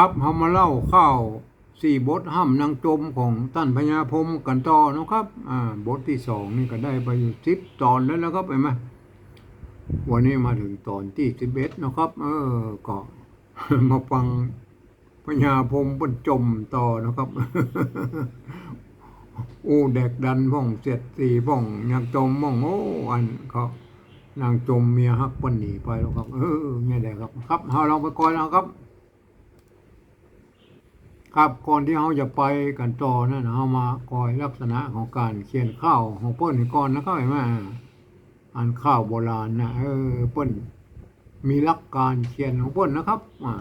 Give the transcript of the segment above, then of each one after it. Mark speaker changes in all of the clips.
Speaker 1: ครับเฮามาเล่าข้าวสี่บทห้ำนางจมของท่านพญาพรมกันต่อนะครับ อ่า บทที่สองนี่ก็ได้ไปอยู่สิบตอนแล้วนะครับเห็นไหมวันนี้มาถึงตอนที่สิบเอ็ดนะครับ เออ ก็มาฟังพญาพรมเปิ้นจมต่อนะครับอู้แดกดันพ่องเสียดสีพ่องนางจมม่องโอ้อันเขานางจมเมียฮักป้นหนีไปแล้วครับ เออเนี่ยแหละครับ ครับเฮาลองไปก่อนนะครับ ครับก่อนที่เราจะไปกันต่อนั่นเรามาคอยลักษณะของการเขียนข้าวของเปิ้นก่อนนะครับเห็นไหมอ่านข้าวโบราณนะเออเปิ้นมีหลักการเขียนของเปิ้นนะครับอ่า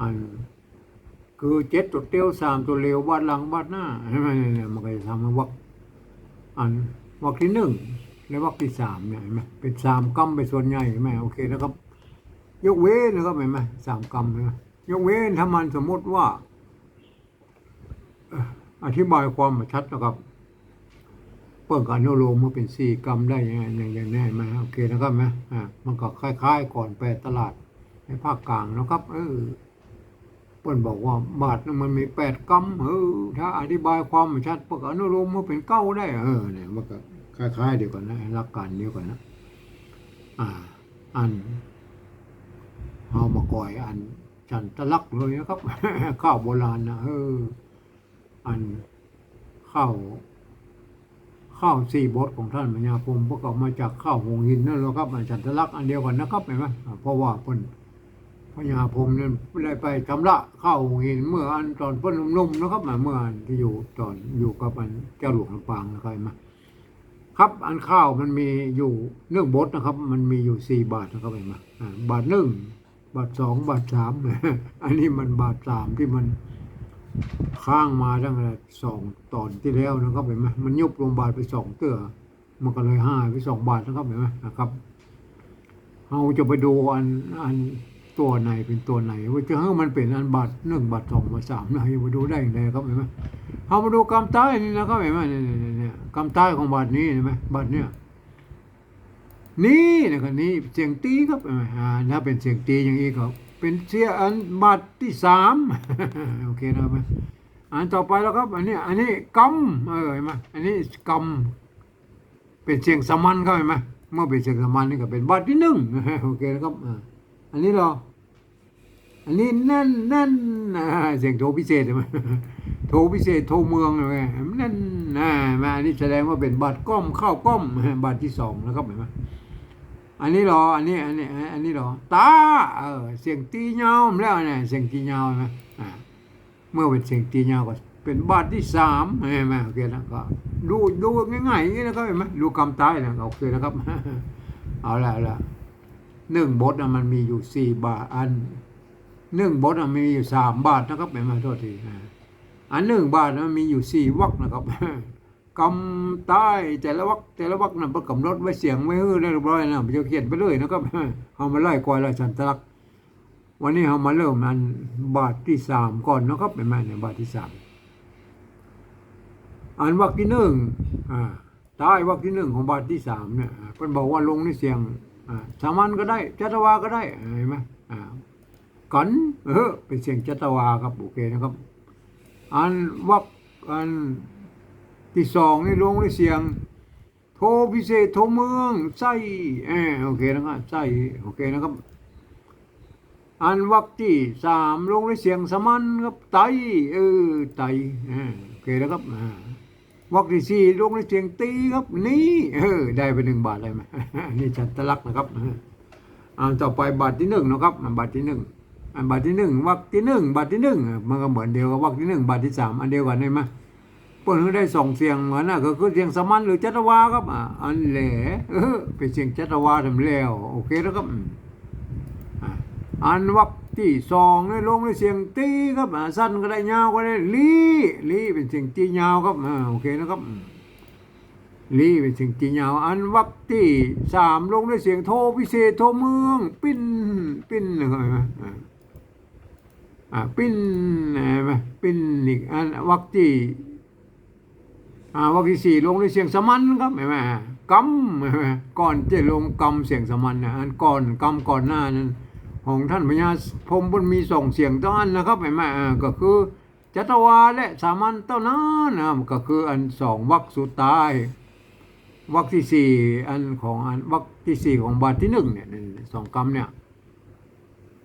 Speaker 1: อันคือเจ็ดตัวเตี้ยวสามตัวเร็วบาดหลังบาดหน้าใช่ไหมเนี่ยมันก็จะทำให้วักอันวักที่หนึ่งและวักที่สามเนี่ยเห็นไหมเป็นสามกำไปส่วนใหญ่เห็นไหมโอเคนะครับ ยกเว้นนะครับเห็นไหมสามกำนะ ยกเว้นถ้ามันสมมติว่า อธิบายความชัดนะครับเปิดการโนโลมมาเป็นสี่กรรมได้ยังไงอย่างอย่างนี้ไหมโอเคนะครับไหมอ่ามันก็คล้าย ๆ ก่อนไปตลาดในภาคกลางนะครับ เออเปิ้นบอกว่าบาทมันมีแปดกรรมเออถ้าอธิบายความชัดเปิดอนุโลมมาเป็นเก้าได้ เออเนี่ยมันก็คล้ายๆเดียวกันนะหลักการเดียวกันนะอ่า อันเอามาก่อยอัน จันตะลักเลยนะครับ ข้าวโบราณนะเออ อันข้าวข้าวสี่บทของท่านพญาพมประกอบมาจากข้าวหงหินนั่นแหละครับอันจันทลักษณ์อันเดียวกันนะครับเห็นไหมเพราะว่าเพิ่นพญาพมเนี่ยได้ไปชำระข้าวหงหินเมื่ออันตอนเพิ่นนุ่มๆนะครับเมื่ออันที่อยู่ตอนอยู่กับอันเจ้าหลวงลำปางนะครับเห็นไหมครับอันข้าวมันมีอยู่เนื่องบทนะครับ มันมีอยู่สี่บาทนะครับเห็นไหมบาทหนึ่ง บาทสองบาทสามอันนี้มันบาทสามที่มันค้างมาตั้งแต่สองตอนที่แล้วนะครับเห็นไหมมันยุบลงบาทไปสองเตื้อมันก็เลยห้าไปสองบาทนะครับเห็นไหมนะครับเราจะไปดูอันอันตัวไหนเป็นตัวไหนว่าจะให้มันเป็นอันบาทหนึ่งบาทสองบาทสามนะไปดูได้ย่างไรครับเห็นไหมเรามาดูกำใต้นี่นะครับเห็นไหมเนี่ยเนี่ยเนี่ยกำใต้ของบาทนี้เห็นไหมบาทเนี้ย นี่นะครับนี่เสียงตีครับอ่าถ้าเป็นเสียงตีอย่างนี้ก็เป็นเสียอันบาทที่สามโอเคนะครับอันต่อไปแล้วครับ อันนี้อันนี้กำเออเห็นไหมอันนี้กำเป็นเสียงสมัญครับเห็นไหมเมื่อเป็นเสียงสมัญนี่ก็เป็นบาทที่หนึ่งโอเคนะครับอันนี้เหรออันนี้นั่นนั่นเสียงโทพิเศษใช่ไหมโทพิเศษโทเมืองเลยนั่นนะมาอันนี้แสดงว่าเป็นบาทก้อมเข้าวก้อมบาทที่สองนะครับเห็นไหม อันนี้หรอ อันนี้ อันนี้ อันนี้หรอ ตา เออ เสียงตีเงาแล้วเนี่ย เสียงตีเงาใช่ไหมเมื่อเป็นเสียงตีเงาก็เป็นบาทที่สามเห็นไหมโอเคนะก็ดูดูง่ายๆอย่างนี้นะครับเห็นไหมดูกำตายนะโอเคนะครับ เอาละเอาละหนึ่งบทน่ะมันมีอยู่สี่บาท อันหนึ่งบทน่ะมีอยู่สามบาทนะครับเห็นไหมโทษทีอ่าอันหนึ่งบาทน่ะมันมีอยู่สี่วรรคนะครับ กำใต้แต่ละวักแต่ละวักนั้นประกำหนดไว้เสียงไว้เฮ้อได้เรียบร้อยนะมันจะเขียนไปเลยนะครับเอามาไล่กวายไล่สันตลักษณ์วันนี้เอามาเริ่มอันบาทที่สามก่อนนะครับเป็นไหมเนี่ยบาทที่สามอันวักที่หนึ่งอ่าใต้วักที่หนึ่งของบาทที่สามเนี่ยอ่าเพิ่นบอกว่าลงในเสียงอ่าสามัญก็ได้จัตวาก็ได้เห็นไหมอ่ากันเออเป็นเสียงจัตวาครับโอเคนะครับ อันวักอัน ที่สองนี่ลงด้วยเสียง โทพิเศษโทเมืองไส้เออโอเคนะครับไส้โอเคนะครับ อันวักที่สามลงด้วยเสียงสมันครับไตเออไตโอเคนะครับวักที่สี่ลงด้วยเสียงตีครับ นี่เออได้ไปหนึ่งบาทเลยไหมนี่จันตลักนะครับอ่าต่อไปบาทที่หนึ่งนะครับอ่าบาทที่หนึ่งอันบาทที่หนึ่งวักที่หนึ่งบาทที่หนึ่งมันก็เหมือนเดียวกับวักที่หนึ่งบาทที่สามอันเดียวกันใช่ไหม ปิ้นก็ได้ส่งเสียงเหมือนน่ะก็คือเสียงสมันหรือจัตวาครับอะอันแหละเออเป็นเสียงจัตวาทำแล้วโอเคแล้วครับอะอันวักที่สองนี่ลงด้วยเสียงตีครับสั้นก็ได้ยาวก็ได้ลีลีเป็นเสียงตียาวครับโอเคนะครับลีเป็นเสียงตียาว อันวักที่สามลงด้วยเสียงโทพิเศษโทเมือง ปิ้นปิ้นนะครับเห็นไหมอ่าอ่าปิ้นเห็นไหมปิ้นอีกอันวักที่ อ่าวกที่สี่ลงด้วยเสียงสมันครับเห็นไหมกำเห็นไหมก่อนจะลงกำเสียงสมันนะอันก่อนกำก่อนหน้านั้นของท่านพญาพรมบุญมีส่งเสียงต้อนนะครับเห็นไหมอ่าก็คือจัตวาและสามัญเท่านั้นนะก็คืออันสองวรรคสุดท้ายวรรคที่สี่อันของอันวรรคที่สี่ของบาทที่หนึ่งเนี่ยสองคำเนี่ย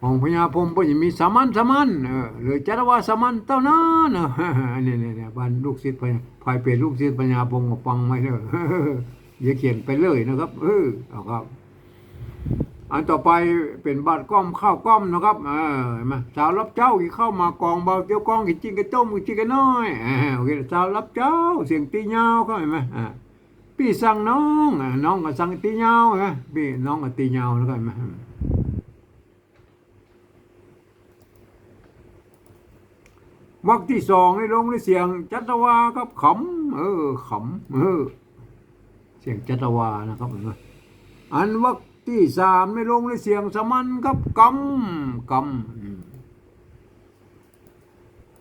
Speaker 1: องพญาพรมก็ยังมีสามัญสามัญเออหรือจัตวาสามัญเท่านั้นนะนี่นี่นี่บ้านลูกศิษย์พญาภายเป็นลูกศิษย์พญาพรมก็ฟังไว้เด้อย่าเขียนไปเลยนะครับ เออเอาครับ อันต่อไปเป็นบาดก้อมข้าวก้อมนะครับเออเห็นไหมาสาวรับเจ้ากี่เข้ามากองเบาเตี้ยวกองกี่จิ้งกระต้มกี่จิ้งกระน้อยโอเคสาวรับเจ้าเสียงตีเงาเข้าเห็นไหมอ่าพี่สั่งน้องน้องก็สั่งตีเงาเห็นไหมพี่น้องก็ตีเงาแล้วก็เห็นไหม วักที่สองในลงในเสียงจัตวาครับขำเออขำเออ เสียงจัตวานะครับเห็นไหมอันวักที่สามในลงในเสียงสมันครับกำกำ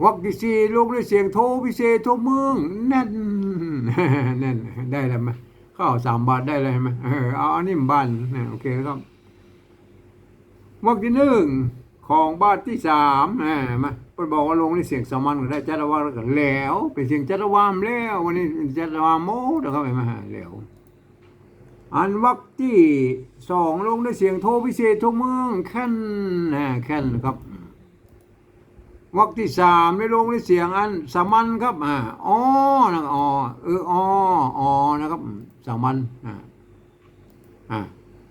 Speaker 1: วักที่สี่ลงในเสียงโทพิเศษโทเมืองแน่นแน่นได้แล้วไหมข้าวสามบาทได้เลยไหมเออเอาอันนี้บ้านนะโอเคครับวักที่หนึ่ง ของบ้าทที่สามอ่ามาเพิ่นบอกว่าลงในเสียงสมันก็ได้จัตวาแล้วก็แล้วเป็นเสียงจัตวามแล้ววันนี้จัตวามโมนะครับเห็ไหมแล้วอันวักที่สองลงด้วยเสียงโทพิเศษโทเมืองแค่นนะแค่นครับวักที่สามได้ลงด้วยเสียงอันสามัญครับอ่าอ๋อนะอ๋อเอออ๋ออ๋อนะครับสามัญอ่าอ่า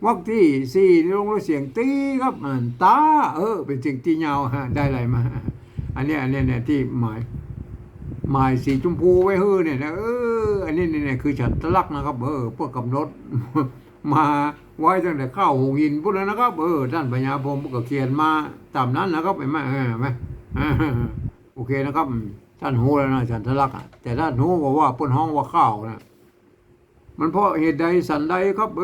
Speaker 1: วักที่สี่ลงด้วเสียงตีครับอ่าตา เออ เป็นเสียงตียาวฮะได้อะไรมา อันนี้อันนี้เนี่ยที่หมายหมายสีชมพูไว้เฮ้อเนี่ยนะเอออันนี้เนี่ยคือฉันทะลักนะครับ เออพวกกำหนดมาไว้ตั้งแต่ข้าวหงหินพวกนั้นนะครับ เออท่านปัญญาพรมก็เขียนมาตามนั้นนะครับเห็นไหมเออไหมโอเคนะครับท่านหูแล้วนะฉันทะลักษณ์อะแต่ท่านหูบอกว่าเป้นห้องว่าข้าวนะ มันเพราะเหตุใดสันใดครับ เอ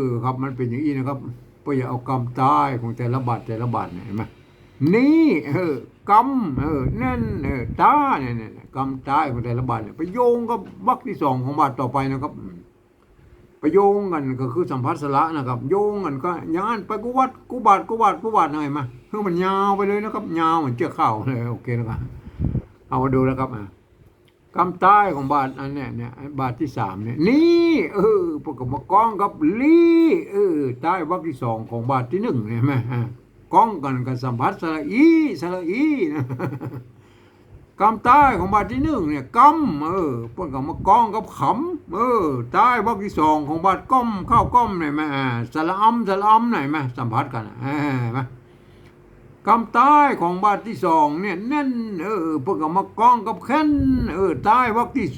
Speaker 1: อครับมันเป็นอย่างนี้นะครับเพื่ออย่าเอากรรมตายของแต่ละบาทแต่ละบาทเห็นไหมนี่เออกรรมเออนั่นเออตาเนี่ยเนี่ยกรรมตายของแต่ละบาทเนี่ยไปโยงกับวรรคที่สองของบาทต่อไปนะครับไปโยงกันก็คือสัมพัสสละนะครับ โยงกันก็อย่างนั้นไปกูวัดกูบาทกูบาทกูบาทหน่อยมาคือมันยาวไปเลยนะครับ ยาวเหมือนเจือกข้าวเลยโอเคนะครับเอามาดูนะครับอะ กรรมตายของบาทอันเนี้ยเนี่ยบาทที่สามเนี่ยนี่เออพวกกับมากองกับลี่เออใต้วรรคที่สองของบาทที่หนึ่งเนี่ยไหมอะก้องกันกับสัมผัสสระอีสระอีนะกำใต้ของบาทที่หนึ่งเนี่ยกำเออพวกกับมากองกับขำเออใต้บาทที่สองของบาทก้มเข้าก้มหน่อยไหมสระอำสระอำหน่อยไหมสัมผัสกันอะเออไหม กำใต้ของบาทที่สองเนี่ยแน่นเออพวกกับมากองกับแค้นเออใต้บาทที่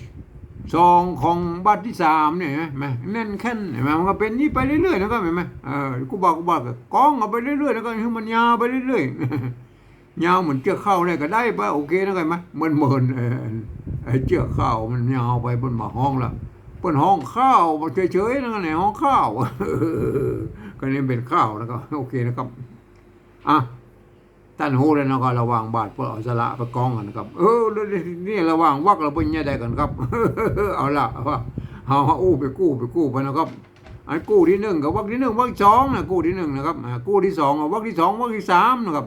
Speaker 1: สองของบาทที่สามเนี่ยเห็นไหมแน่นแค้นเห็นไหมมันก็เป็นนี้ไปเรื่อยๆนะครับเห็นไหมเออกูบอกกูบอกก็กองเอาไปเรื่อยๆแล้วก็ให้มันยาวไปเรื่อยๆยาวเหมือนเชือกเข้าได้ก็ได้ไปโอเคนะกันไหมเหมือนเหมือนไอ้เชือกเข้ามันยาวไปบนมาห้องละบนห้องข้าวเฉยๆนะกันในห้องข้าวก็นี่เป็นข้าวแล้วก็โอเคนะครับอะ ท่านหูแล้วนะก็ระวังบาดเพื่อเอาสละไปกองกันนะครับ เออนี่ระวังวักเราเป็นยังไงกันครับ เอาละว่าเอาอาอู้ไปกู้ไปกู้ไปนะครับอันกู้ที่หนึ่งกับวักที่หนึ่งวักสองนะกู้ที่หนึ่งนะครับอ่ากู้ที่สองกับวักที่สองวักที่สามนะครับ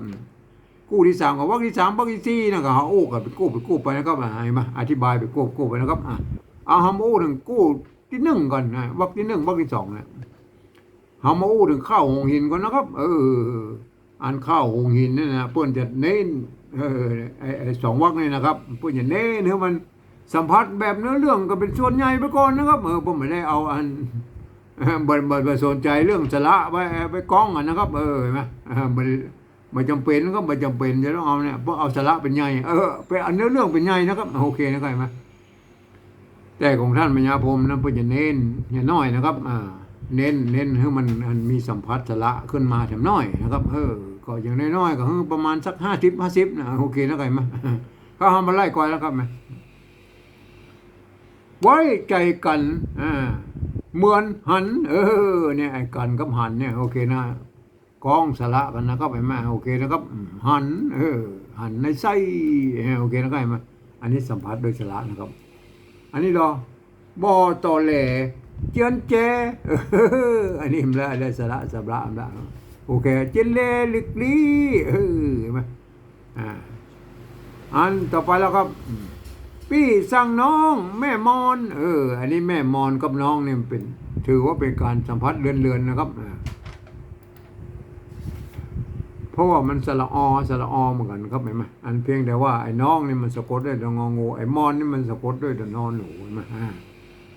Speaker 1: กู้ที่สามกับวักที่สามวักที่สี่นะครับเอาอู้กับไปกู้ไปกู้ไปนะครับอ่าให้มาอธิบายไปกู้กู้ไปนะครับอ่าเอาหามาอู้ถึงกู้ที่หนึ่งก่อนนะวักที่หนึ่งวักที่สองนะหามาอู้ถึงข้าวหงหินก่อนนะครับ เออ อันข้าวหงหินนี่นะเพื่อนจะเน้นเออไอ้สองวักนี่นะครับเพื่อนจะเน้นให้มันสัมผัสแบบเนื้อเรื่องก็เป็นส่วนใหญ่ไปก่อนนะครับเออผมไม่ได้เอาอันเออบ่บ่บ่สนใจเรื่องสละไปไปกล้องอะนะครับ เออเห็นไหมเออบ่บ่จำเป็นก็บ่จำเป็นจะต้องเอาเนี่ยเพราะเอาสละเป็นใหญ่เออไปเอาเนื้อเรื่องเป็นใหญ่นะครับโอเคนะครับเห็นไหมแต่ของท่านปัญญาพรมนั้นเพิ่นจะเน้นอย่าน้อยนะครับอ่าเน้นเน้นให้มันมันมีสัมผัสสละขึ้นมาแถมน้อยนะครับเออ ก็อย่างน้อยๆก็ประมาณสักห้าสิบห้าสิบนะโอเคนะครับเห็นไหมก็ทำมาไล่ก่อนแล้วครับไหมไว้ใจกันอ่าเหมือนหัน เออเนี่ยไอ้กันกับหันเนี่ยโอเคนะกองสละกันนะครับไอ้แม่โอเคนะครับ หัน เออ หันในไส้โอเคนะครับไอ้แม่อันนี้สัมผัสโดยสละนะครับ อันนี้รอบอตอแหลเจียนแจเอออันนี้มันละได้สละสับละมันละ โอเคเจนเลลิกลีเออเห็นไหมอ่าอันต่อไปแล้วครับ พี่สั่งน้องแม่มอน เออ อันนี้แม่มอนกับน้องเนี่ยเป็น ถือว่าเป็นการสัมผัสเลือนๆนะครับเพราะว่ามันสระอสระอเหมือนกันครับเห็นไหมอันเพียงแต่ว่าไอ้น้องนี่มันสะกดด้วยตัวงองูไอ้มอนนี่มันสะกดด้วยตัวนอนหนูเห็นไหม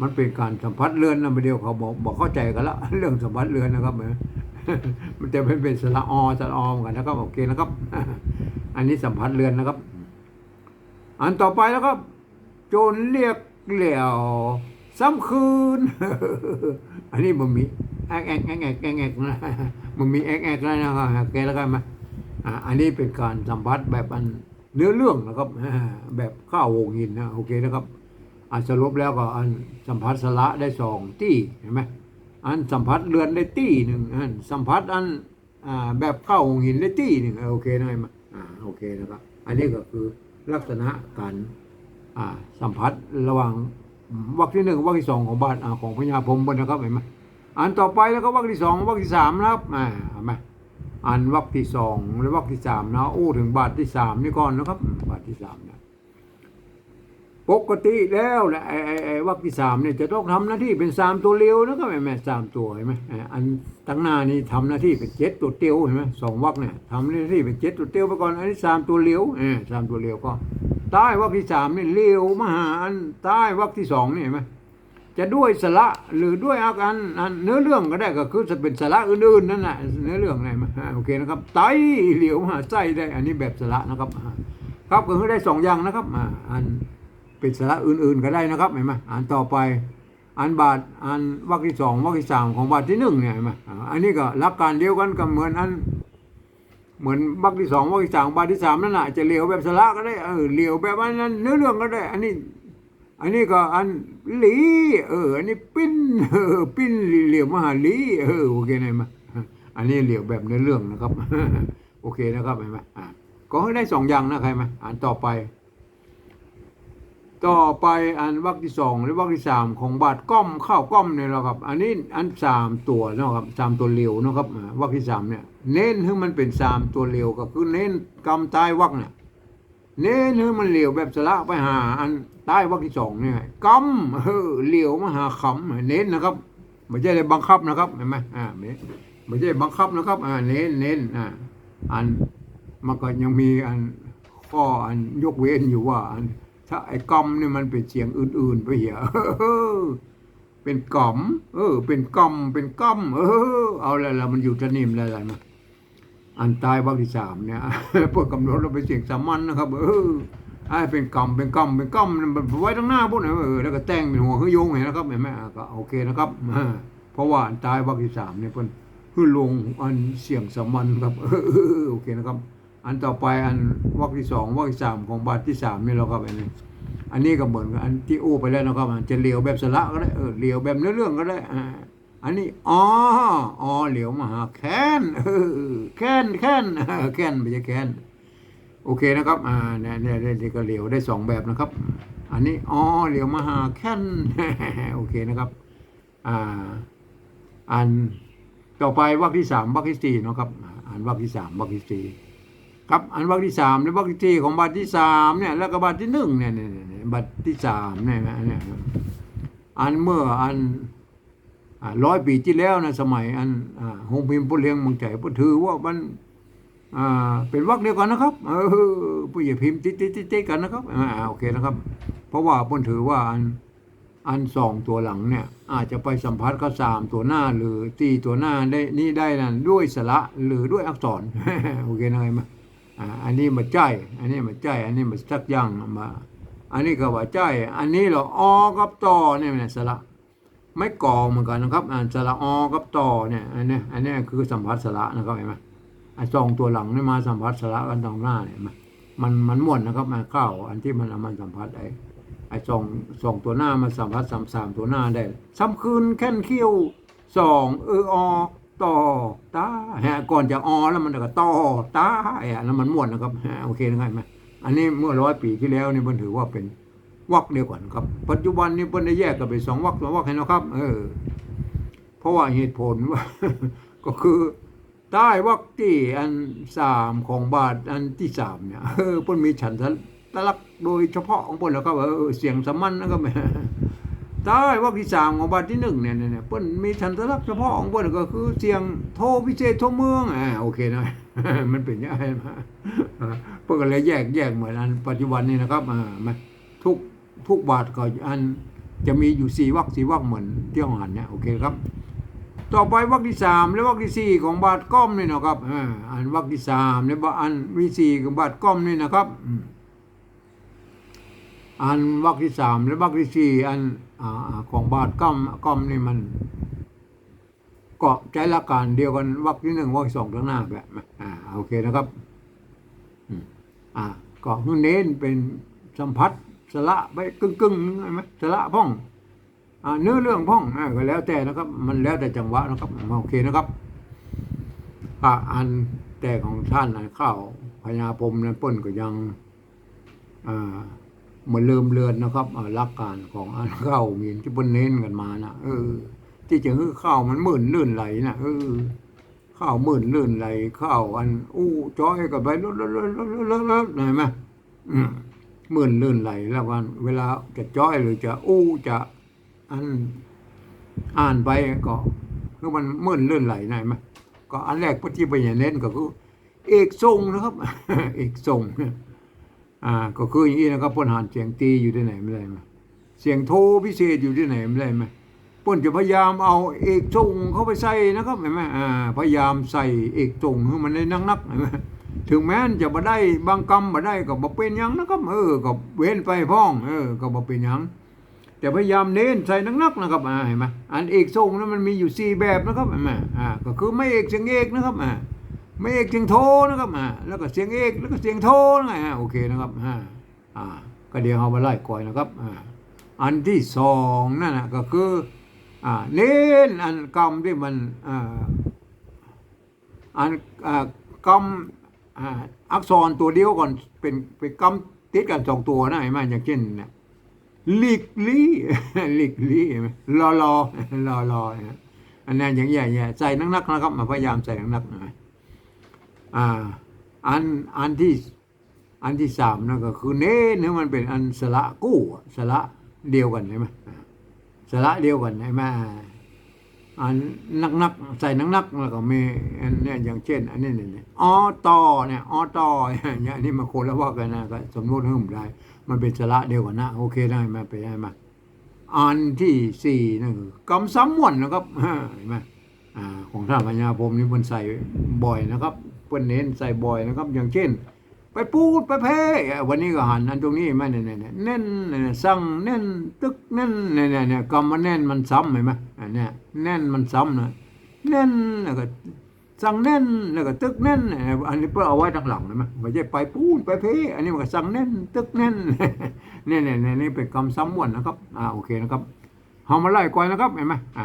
Speaker 1: มันเป็นการสัมผัสเลือนนะประเดี๋ยวเขาบอกบอกเข้าใจกันละเรื่องสัมผัสเลือนนะครับเห็นไหม มันจะไม่เป็นสระอสระอเหมือนกันนะครับโอเคนะครับ อันนี้สัมผัสเลือนนะครับ อันต่อไปแล้วครับ โจรเรียกเหลี่ยวซ้ำคืน อันนี้มันมีแอกแอกแอกแอกแอกแอกนะมันมีแอกแอกแล้วนะครับโอเคแล้วกันไหมอ่าอันนี้เป็นการสัมผัสแบบอันเนื้อเรื่องนะครับ แบบข้าววงหินนะโอเคนะครับอันสรุปแล้วก็อันสัมผัสสละได้สองที่เห็นไหม อันสัมผัสเรือนได้ตี้หนึ่งอันสัมผัสอันอแบบเข้าววงหินได้ตี้หนึ่งโอเคนะไหมาโอเคนะครับ อันนี้ก็คือลักษณะการอ่าสัมผัสระหว่างวรรคที่หนึ่งวรรคที่สองของบาทอ่าของพญาพรมบนนะครับเห็นไหมอันต่อไปแล้วก็วรรคที่สองวรรคที่สามนะครับอ่าเห็นไหมอันวรรคที่สองและวรรคที่สามนะโอ้ถึงบาทที่สามนี่ก่อนนะครับบาทที่สามนะ ปกติแล้วนะไอ้ไอ้ไอ้วรรคที่สามเนี่ยจะต้องทำหน้าที่เป็นสามตัวเร็วนะครับแม่แม่สามตัวเห็นไหมอันตั้งหน้านี่ทำหน้าที่เป็นเจ็ดตัวเตียวเห็นไหมสองวรรคเนี่ยทำหน้าที่เป็นเจ็ดตัวเตียวไปก่อนอันนี้สามตัวเร็วเออสามตัวเร็วก็ใต้วรรคที่สามนี่เลี้ยวมหาอันใต้วรรคที่สองนี่เห็นไหมจะด้วยสระหรือด้วยอาการเนื้อเรื่องก็ได้ก็คือจะเป็นสระอื่นๆนั่นแหละเนื้อเรื่องอะไรมาโอเคนะครับไตเหลียวมหาไส้ได้อันนี้แบบสระนะครับ ครับก็คือได้สองอย่างนะครับอัน เป็นสาระอื่นๆก็ได้นะครับเห็นไหมอันต่อไปอันบาทอันวรรคที่สองวรรคที่สามของบาทที่หนึ่งเนี่ยเห็นไหมอันนี้ก็หลักการเดียวกันกับเหมือนอันเหมือนบักที่สองบักที่สามบักที่สามนั่นแหละจะเลียวแบบสละก็ได้เออเลียวแบบนั้นเนื้อเรื่องก็ได้ อันนี้ อันนี้ก็อันหลีเออ อันนี้ปิ้นเออปิ้นเหลียวมหาหลีเออโอเคไหมมาอันนี้เหลียวแบบเนื้อเรื่องนะครับ โอเคนะครับเห็นไหมอ่าก็ให้ได้สองอย่างนะใครไหมอ่านต่อไป ต่อไปอันวรรคที่สองหรือวรรคที่สามของบาทก้อมข้าวก้อมเนี่ยแหละครับ อันนี้อันสามตัวนะครับสามตัวเร็วนะครับวรรคที่สามเนี่ยเน้นให้มันเป็นสามตัวเร็วก็คือเน้นกำใต้วรรคเนี่ยเน้นให้มันเหลวแบบสละไปหาอันใต้วรรคที่สองเนี่ยกำเออเหลวมาหาคำเน้นนะครับไม่ใช่เลยบังคับนะครับเห็นไหมอ่าไม่ไม่ใช่บังคับนะครับอ่าเน้นเน้นอ่าอันมันก็ยังมีอันข้ออันยกเว้นอยู่ว่าอัน ถ้าไอ้กอมเนี่ยมันเป็นเสียงอื่นๆไปเหี้ยเป็นกอม เออ เป็นกอม เป็นก้อม เออ เอาอะไรละมันอยู่ทนิมอะไรมาอันตายวรรคที่สามเนี่ยพวกกำหนดเราเป็นเสียงสามัญนะครับ เออไอ้เป็นกอม เป็นก้อม เป็นก้อมมันไว้ตั้งหน้าพวกนั้นเออ แล้วก็แต่งเป็นหัวคือโยงเห็นนะครับเห็นไหมอะก็โอเคนะครับ เพราะว่าอันตายวรรคที่สามเนี่ยเป็นคือลงอันเสียงสามัญครับ เออ โอเคนะครับ อันต่อไปอันวรรคที่สองวรรคที่สามของบาทที่สามนี่เราก็ไปนี่อันนี้ก็เหมือนกับอันที่อู้ไปแล้วนะครับจะเหลียวแบบสละก็ได้เออเหลียวแบบเนื้อเรื่องก็ได้อ่าอันนี้อ๋ออ๋อเหลียวมาหาแค้นเออแค้นแค้นแค้นไม่ใช่แค้นโอเคนะครับอ่าเนี่ยเนี่ยนี่ก็เหลียวได้สองแบบนะครับ อันนี้อ๋อเหลียวมาหาแค้นโอเคนะครับอ่าอันต่อไปวรรคที่สามวรรคที่สี่นะครับอ่านวรรคที่สามวรรคที่สี่ ครับอันวรรคที่สามในวรรคที่สี่ของบาทที่สามเนี่ยแล้วก็บาทที่หนึ่งเนี่ยเนี่ยเนี่ยเนี่ยบาทที่สามเนี่ยนะเนี่ยอันเมื่ออันร้อยปีที่แล้วนะสมัย อันอหงพิมพ์ผู้เลียงมืองใจผู้ถือว่ามันอ่าเป็นวรรคเดียวกันนะครับเออผู้ใหญ่พิมพ์ติดติดติดติดกันนะครับอ่าโอเคนะครับ เพราะว่าพุถือว่าอันอันสองตัวหลังเนี่ยอาจจะไปสัมผัสกับสามตัวหน้าหรือตีตัวหน้าได้นี่ได้นั่นด้วยสระหรือด้วยอักษรโอเคนะไงมา อันนี้มาใจอันนี้มาใจอันนี้มาสักย่างมา อันนี้ก็ว่าใจอันนี้เราออกับต่อเนี่ยนี่ยสระไม่ก่อเหมือนกันนะครับอ่าสระออกับต่อเนี่ยอันนี้อันนี้คือสัมผัสสระนะครับเห็นไหมไอ้สองตัวหลังนี่มาสัมผัสสระกันตรงหน้าเนี่ยเห็นไหมมันมันม่วนนะครับมาเข้าอันที่มันมันสัมผัสไอ้ไอ้สองสองตัวหน้ามาสัมผัสสามสามตัวหน้าได้ซ้ำคืนแค่นเขี้ยวสองเอออ ต่อตาฮะก่อนจะออแล้วมันก็ต่อตาฮะแล้วมันม่วนนะครับฮะโอเคนะครับเห็นไหมอันนี้เมื่อร้อยปีที่แล้วนี่มันถือว่าเป็นวรรคเดียวกันครับ ปัจจุบันนี้เพิ่นได้แยกกันเป็นสองวรรคสองวรรคให้นะครับ เออ เพราะว่าเหตุผลว่า ก็คือใต้วักที่อันสามของบาทอันที่สามเนี่ยเออเพิ่นมีฉันทลักษณ์โดยเฉพาะของเพิ่นแล้วก็เออเสียงสมัญนะครับ ใต้วักที่สามของบาทที่หนึ่งเนี่ยเนี่ยเนี่ยเพิ่นมีฉันทลักษณ์เฉพาะของเพิ่นก็คือเสียงโทพิเศษโทเมืองอ่าโอเคนะมันเป็นย่างไรมาเพิ่นก็เลยแยกแยกเหมือนอันปัจจุบันนี้นะครับอ่ามาทุกทุกบาทก็อันจะมีอยู่สี่วักสี่วักเหมือนที่เราหันเนี่ยโอเคครับ ต่อไปวรรคที่สามและวรรคที่สี่ของบาทก้อมนี่นะครับอ่าอันวรรคที่สามและอันวิสี่ของบาทก้อมนี่นะครับ อันวรรคที่สามและวรรคที่สี่อันอของบาทก้อมก้อมนี่มันเก็ใจละการเดียวกันวรรคที่หนึ่งวรรคที่สองข้างหน้าแบบอ่าโอเคนะครับอืมอ่าก็เน้นเป็นสัมผัสสละไปกึ่งกึ่งๆใช่ไหมสละพ่องอ่าเนื้อเรื่องพ่องอ่าก็แล้วแต่นะครับ มันแล้วแต่จังหวะนะครับโอเคนะครับอ่าอันแต่ของท่านข้าวพญาพรมนั้นป้นก็ยังอ่า มือนเริ่มเลือนนะครับหลักการของอันข้าวมีนที่เป็นเน้นกันมานะเออ ที่จริงคือข้าวมันหมื่นลื่นไหลนะเออข้าวหมื่นลื่นไหลข้าวอันอู้จ้อยกับไปลดลดลดลดลดลดเห็นไหมอืมหมื่นลื่นไหลแล้วกันเวลาจะจ้อยหรือจะอู้จะอันอ่านไปก็คือมันมื่นเลื่อนไหลหน่อยไหมก็อันแรกพที่ไปอย่าเน้นก็คือเอกทรงนะครับ เอกทรง อ่าก็คืออย่างนี้นะครับพ่นหานเสียงตีอยู่ที่ไหนไม่ได้ไหมเสียงโทพิเศษอยู่ที่ไหนไม่ได้ไหมพ่นจะพยายามเอาเอกทรงเข้าไปใส่นะครับเห็นไหมอ่าพยายามใส่เอกทรงให้มันได้นักเห็นไหมถึงแม้นจะมาได้บางกรรมมาได้ก็บ่เป็นยังนะครับเออก็เว้นไปพ้องเออก็บ่เป็นยังแต่พยายามเน้นใส่นักๆนะครับอ่าเห็นไหมอันเอกทรงนั้นมันมีอยู่สี่แบบนะครับเห็นไหมอ่าก็คือไม่เอกเสียงเอกนะครับอ่า ไม่เอกเสียงโทนะครับอ่าแล้วก็เสียงเอกแล้วก็เสียงโทนะไงอ่าโอเคนะครับอ่าอ่าก็เดี๋ยวเอามาไล่ก่อยนะครับอ่าอันที่สองนั่นนะก็คืออ่าเน้นอันกรรมที่มันอ่าอันอ่ากรรมอ่าอักษรตัวเดียวก่อนเป็นเป็นกรรมติดกันสองตัวนะเห็นไหมอย่างเช่นเนี่ยลิกลี่ลิกลี่เห็นไหมรอรอรอรออันนั้นอย่างใหญ่ๆใส่นักๆนะครับมาพยายามใส่นักๆหน่อย อ่าอันอันที่อันที่สามนั่นก็คือเน้นเนี่ยมันเป็นอันสระกู้สระเดียวกันใช่ไหมสระเดียวกันใช่ไหมอันนักๆใส่นักๆแล้วก็มีอันเนี้ยอย่างเช่น อันนี้เนี่ยออตอเนี่ยออตอเงี้ยอันนี่มาโคนละว่ากันนะก็สมมติให้ผมได้มันเป็นสระเดียวกันนะโอเคได้ไหมไปได้ไหมอันที่สี่นั่นคือกำซ้ำม่วนนะครับเห็นไหมอ่าของท่านปัญาพรมนี่มันใส่บ่อยนะครับ เปิ้นเน้นใส่บ่อยนะครับ อย่างเช่น ไปพูดไปเพ่วันนี้ก็หันอันตรงนี้ไหมเนี่ยเนี่ยเน้นเนี่ยสั่งเน้นตึกเน้นเนี่ยเนี่ยเนี่ยกำมันแน่นมันซ้ำเห็นไหมอันเนี้ยแน่นมันซ้ำนะแน่นแล้วก็สั่งแน่นแล้วก็ตึกแน่นอันนี้เพื่อเอาไว้ทางหลังเห็นไหมไม่ใช่ไปพูดไปเพ่อันนี้มันก็สั่งแน่นตึกแน่นเนี่ยเนี่ยเนี่ยนี่เป็นคำซ้ำม่วนนะครับอ่าโอเคนะครับเอามาไล่ก่อนนะครับเห็นไหมอ่า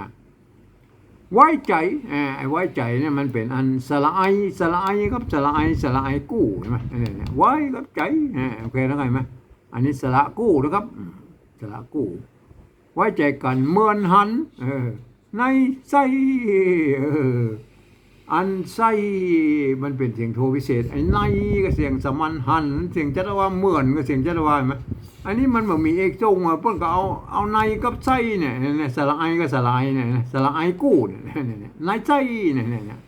Speaker 1: ไว้ใจอ่าไอ้ไว้ใจเนี่ยมันเป็นอันสละไอสละไอครับสละไอสละไอกู้ใช่ไหมเนี่ยไว้กับใจอ่าโอเคแล้วไงไหมอันนี้สละกู้นะครับสละกู้ไว้ใจกันเมือนหัน เออในใจเออ อันใส่มันเป็นเสียงโทพิเศษไอ้ในก็เสียงสมันหันเสียงจัตวาเหมือนก็เสียงจัตวาไหมอันนี้มันแบบมีเอกจงอะเพิ่นก็เอาเอาในกับใส่เนี่ยเนี่ยสละไอก็สละไอเนี่ยสละไอกู้เนี่ยเนี่ยเนี่ยในใส่เนี่ยเนี่ยเนี่ย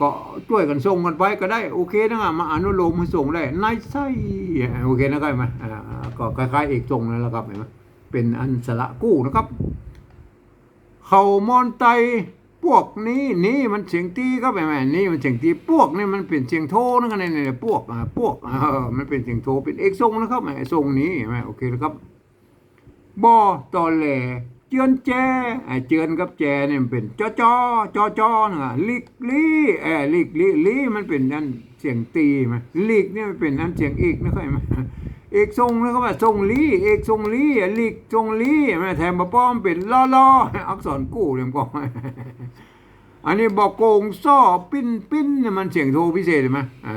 Speaker 1: ก็ช่วยกันส่งกันไปก็ได้โอเคนะมาอนุโลมให้ส่งได้ในใส่โอเคนะครับไหมอ่าก็คล้ายๆเอกจงนั่นแหละครับเห็นไหมเป็นอันสละกู้นะครับ เขามอนไต พวกนี้นี่มันเสียงตีก็ไปแม่นี่มันเสียงตีพวกนี่มันเป็นเสียงโทนั่นกันเนี่ยพวกอ่าพวกเออมันเป็นเสียงโทเป็นเอกทรงนะครับไอ้ทรงนี้ไหมโอเคนะครับบอตอแหลเจือนแจไอเจือนกับแจเนี่ยมันเป็นจอจอจอจอนะลิกลี่เออลิกลี่ลี่มันเป็นนั่นเสียงตีไหมลิกเนี่ยมันเป็นนั่นเสียงอีกนะครับ เอกทรงนะครับว่าทรงลีเอกทรงลีลิกทรงลีแม่แถมมาป้อมเป็นล้อล้ออักษรกู้เรียมก็อันนี้บอกโกงซ้อปิ้นปิ้นเนี่ยมันเสียงโทพิเศษใช่ไหมอ่า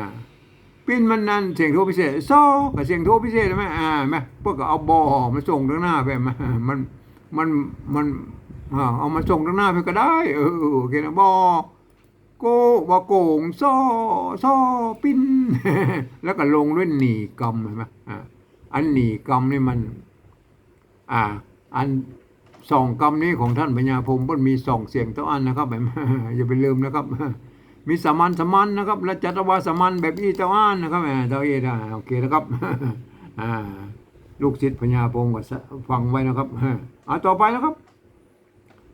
Speaker 1: ปิ้นมันนั่นเสียงโทพิเศษซ้อกับเสียงโทพิเศษใช่ไหมอ่าไหมพวกก็เอาบอมาส่งทางหน้าไปมามันมันมันเอามาส่งทางหน้าไปก็ได้เออโอเคนะบอ โกว่าโกงซอซอปิ้น แล้วก็ลงด้วยหนีกรรมเห็นไหมอ่าอันหนีกรรมนี่มัน อ่า อันสองกรรมนี้ของท่านปัญญาพรหมเพิ่นมีสองเสียงเท่าอันนะครับแบบอย่าไปลืมนะครับ มีสมัญสมัญนะครับ และจัตวาสมัญแบบอีเท่าอันนะครับแหมเท่าเอดาโอเคนะครับอ่าลูกศิษย์พญาพงศ์ก็ฟังไว้นะครับเอาต่อไปนะครับ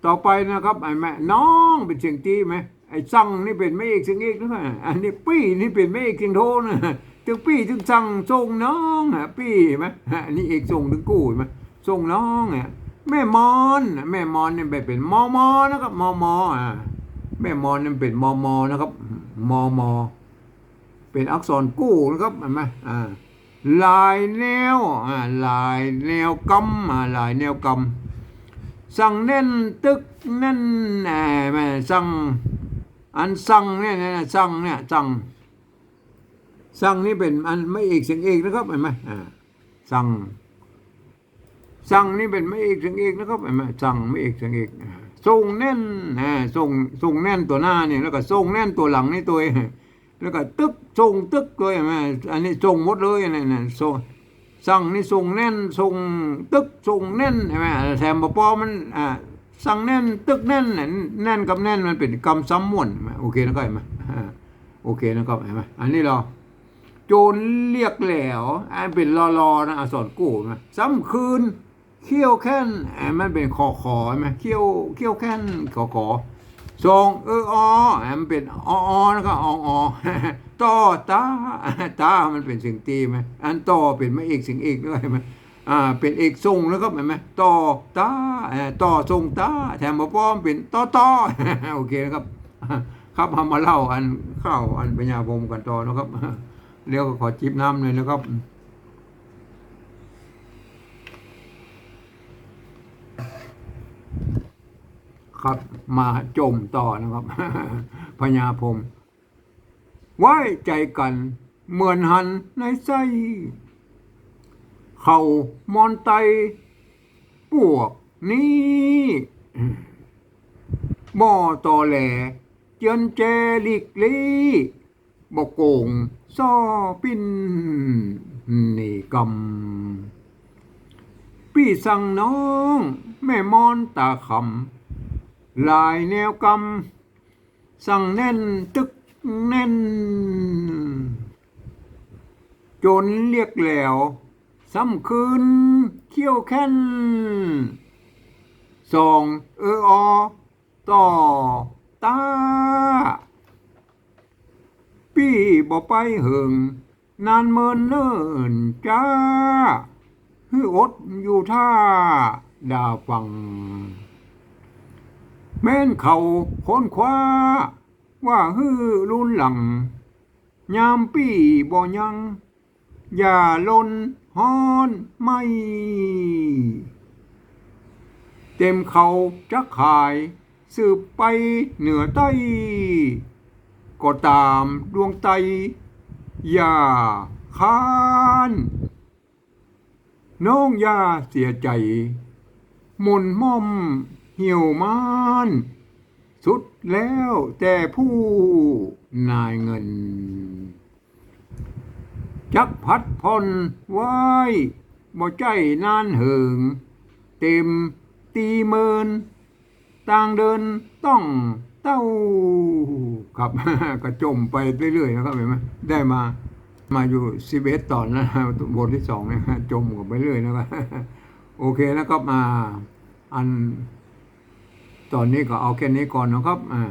Speaker 1: ต่อไปนะครับไอ้แม่น้องเป็นเสียงตีไหม ไอ้ซังนี่เป็นไม่เอกเสียงเอกนะอันนี้ปี้นี่เป็นไม่เอกเสียงโทนะถึงปี้ถึงซังส่งน้องฮะปี้ไหมอันนี้เอกส่งถึงกู้ไหมส่งน้องอะแม่มอนแม่มอนเนี่ยเป็นมอมอนะครับมอมออ่าแม่มอนเนี่ยเป็นมอมอนะครับมอมอเป็นอักษรกู้นะครับเห็นไหมอ่าลายแนวอ่าลายแนวกำอ่าลายแนวกำสั่งแน่นตึกแน่นอ่าแม่สั่ง อันสั่งเนี่ยเนี่ยสั่งเนี่ยสั่งสั่งนี่เป็นอันไม่เอกเสียงเอกนะครับเห็นไหมอ่าสั่งสั่งนี่เป็นไม่เอกเสียงเอกนะครับเห็นไหมสั่งไม่เอกเสียงเอกอ่าทรงแน่นอ่าทรงทรงแน่นตัวหน้าเนี่ยแล้วก็ทรงแน่นตัวหลังนี่ตัวแล้วก็ตึกทรงตึกเลยแม่อันนี้ทรงหมดเลยนี่นี่ทรงสั่งนี่ทรงแน่นทรงตึกทรงแน่นใช่ไหมแถมปอมันอ่า สั่งแน่น ตึกแน่นน่ะแน่นกับแน่นมันเป็นกรรมซ้ำม่วนโอเคนะครับเห็นไหมโอเคนะครับเห็นไหมอันนี้เราโจรเรียกแหล้วอันเป็นรอรอนะอักษรกู้นะซ้ำคืนเขี้ยวแค้นอ่ามันเป็นคอขอใช่ไหมเขี้ยวเขี้ยวแค้นขอขอทรงเอออแอมเป็นอออแล้วก็อออต่อตาตามันเป็นเสียงตีไหมอันต่อเป็นไม่เอกเสียงเอกด้วยไหม อ่าเป็นเอกทรงแล้วก็เห็นไหมต่อตาเอ่อต่อทรงตาแถมมาป้อมเป็นต่อต่อโอเคนะครับ ครับเอามาเล่าอันเข้าอันปัญญาพรมกันต่อนะครับเดี๋ยวก็ขอจิบน้ำเลยนะครับครับมาจมต่อนะครับพญาพรมไว้ใจกันเหมือนหันในไส้ เขามอนไตพวกนี้บ่อต่อแหล เจียนเจลิกลีบอกโกงซอปินนี่กำพี่สั่งน้อง แม่มอนตาคำลายแนวกำสั่งแน่นตึกแน่น จนเรียกแล้ว ซ้ำคืนเขี้ยวแค้นสองเอออต่อตา พี่บ่ไปเหิงนานเมินเนิ่นจ้าฮืออดอยู่ท่าดาวฟัง แม่นเขาค้นคว้า ว่าฮือรุนหลัง ยามปีบ่ยัง อย่าลน ฮอนไม่ เต็มเขาจะขาย สืบไปเหนือใต้ก็ตามดวงใจอย่าค้าน น้องยาเสียใจหมุนม่อมเหี่ยวมาน สุดแล้วแต่ผู้นายเงิน จักพัดพนไว้บ่ใจนานเหิง เต็มตีเมิน ต่างเดินต้องเต้าครับก็จมไปเรื่อยๆนะครับเห็นไหมได้มามาอยู่สิบเอ็ดตอนนะบทที่สองเนี่ยจมกับไปเรื่อยนะครับโอเคนะครับมาอันตอนนี้ก็เอาแค่นี้ก่อนนะครับอ่า